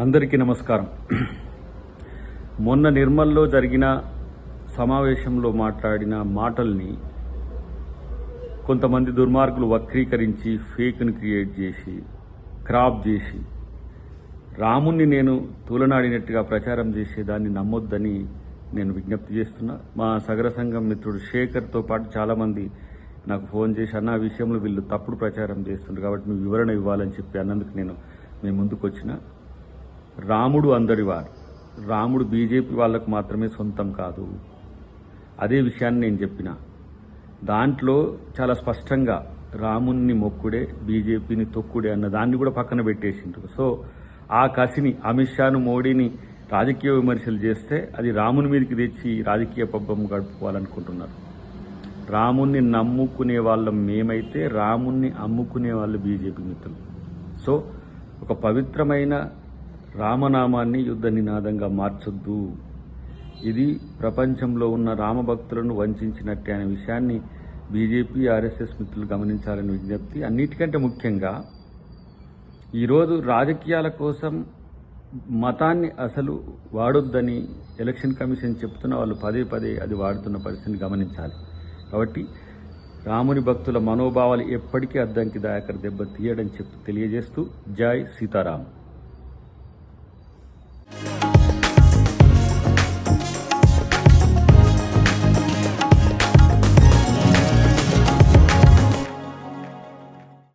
అందరికీ నమస్కారం. మొన్న నిర్మల్లో జరిగిన సమావేశంలో మాట్లాడిన మాటల్ని కొంతమంది దుర్మార్గులు వక్రీకరించి ఫేక్ను క్రియేట్ చేసి క్రాప్ చేసి రాముణ్ణి నేను తూలనాడినట్టుగా ప్రచారం చేసేదాన్ని నమ్మొద్దని నేను విజ్ఞప్తి చేస్తున్నా. మా సగర సంఘం మిత్రుడు శేఖర్తో పాటు చాలామంది నాకు ఫోన్ చేసి అన్న విషయంలో వీళ్ళు తప్పుడు ప్రచారం చేస్తున్నారు కాబట్టి మీ వివరణ ఇవ్వాలని చెప్పి అన్నందుకు నేను మీ ముందుకు వచ్చిన రాముడు అందరివాడు రాముడు బీజేపీ వాళ్ళకు మాత్రమే సొంతం కాదు. అదే విషయాన్ని నేను చెప్పిన. దాంట్లో చాలా స్పష్టంగా రాముణ్ణి మొక్కుడే బీజేపీని తొక్కుడే అన్న దాన్ని కూడా పక్కన పెట్టేసిండ్రు. సో ఆ కసిని అమిత్ షాను మోడీని రాజకీయ విమర్శలు చేస్తే అది రాముని మీదకి తెచ్చి రాజకీయ పబ్బం గడుపుకోవాలనుకుంటున్నారు. రాముణ్ణి నమ్ముకునే వాళ్ళం మేమైతే రాముణ్ణి అమ్ముకునే వాళ్ళు బీజేపీ మిత్రులు. సో ఒక పవిత్రమైన రామనామాన్ని యుద్ధ నినాదంగా మార్చొద్దు. ఇది ప్రపంచంలో ఉన్న రామభక్తులను వంచినట్టే అనే విషయాన్ని బీజేపీ ఆర్ఎస్ఎస్ మిత్రులు గమనించాలని విజ్ఞప్తి. అన్నిటికంటే ముఖ్యంగా ఈరోజు రాజకీయాల కోసం మతాన్ని అసలు వాడొద్దని ఎలక్షన్ కమిషన్ చెప్తున్న వాళ్ళు పదే పదే అది వాడుతున్న పరిస్థితిని గమనించాలి. కాబట్టి రాముని భక్తుల మనోభావాలు ఎప్పటికీ అద్దంకి దాయకర దెబ్బ తీయడం చెప్పి తెలియజేస్తూ జై సీతారాం. Bye.